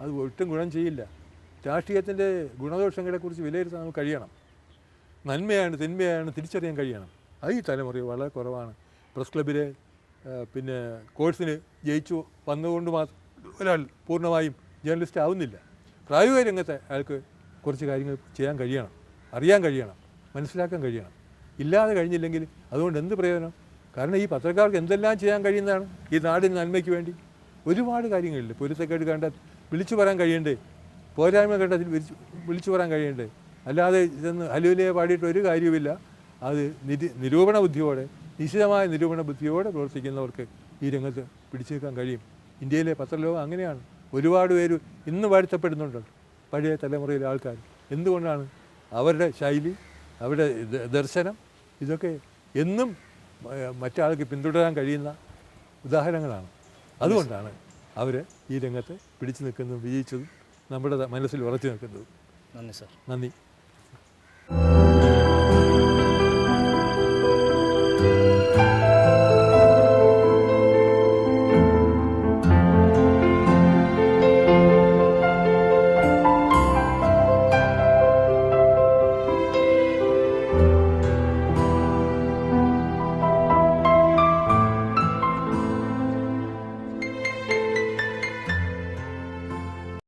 അത് ഒട്ടും ഗുണം ചെയ്യില്ല. രാഷ്ട്രീയത്തിന്റെ ഗുണദോഷങ്ങളെക്കുറിച്ച് വിലയിരുത്താൻ നമുക്ക് കഴിയണം. നന്മയാണ് തിന്മയാണ് തിരിച്ചറിയാൻ കഴിയണം. അത് ഈ തലമുറയിൽ വളരെ കുറവാണ്. പ്രസ് ക്ലബിലെ പിന്നെ കോഴ്സിന് ജയിച്ചു വന്നുകൊണ്ട് മാത്രം ഒരാൾ പൂർണമായും ജേർണലിസ്റ്റ് ആവുന്നില്ല. പ്രായോഗിക രംഗത്തെ അയാൾക്ക് കുറച്ച് കാര്യങ്ങൾ ചെയ്യാൻ കഴിയണം. അറിയാൻ കഴിയണം. മനസ്സിലാക്കാൻ കഴിയണം. ഇല്ലാതെ കഴിഞ്ഞില്ലെങ്കിൽ അതുകൊണ്ട് എന്ത് പ്രയോജനം? കാരണം ഈ പത്രക്കാർക്ക് എന്തെല്ലാം ചെയ്യാൻ കഴിയുന്നതാണ് ഈ നാടിന് നന്മയ്ക്ക് വേണ്ടി? ഒരുപാട് കാര്യങ്ങളില്ല? പൊരുത്തക്കേട് കണ്ട വിളിച്ചു പറയാൻ കഴിയണ്ടേ? പോരായ്മ കണ്ടതിൽ വിളിച്ചു വിളിച്ചു പറയാൻ കഴിയണ്ടേ? അല്ലാതെ ഇതൊന്ന് ഹലുവിലയെ പാടിയിട്ട് ഒരു കാര്യവുമില്ല. അത് നിരി നിരൂപണ ബുദ്ധിയോടെ നിശ്ചിതമായ നിരൂപണ ബുദ്ധിയോടെ പ്രവർത്തിക്കുന്നവർക്ക് ഈ രംഗത്ത് പിടിച്ചു നിൽക്കാൻ കഴിയും. ഇന്ത്യയിലെ പത്രലോകം അങ്ങനെയാണ്. ഒരുപാട് പേര് ഇന്ന് വാഴ്ത്തപ്പെടുന്നുണ്ട്. പഴയ തലമുറയിലെ ആൾക്കാർ. എന്തുകൊണ്ടാണ്? അവരുടെ ശൈലി അവരുടെ ദർശനം ഇതൊക്കെ എന്നും മറ്റാൾക്ക് പിന്തുടരാൻ കഴിയുന്ന ഉദാഹരണങ്ങളാണ്. അതുകൊണ്ടാണ് അവർ ഈ രംഗത്ത് പിടിച്ചു നിൽക്കുന്നതും വിജയിച്ചതും നമ്മുടെ മനസ്സിൽ ഉറച്ചു നിൽക്കുന്നതും. നന്ദി സാർ. നന്ദി.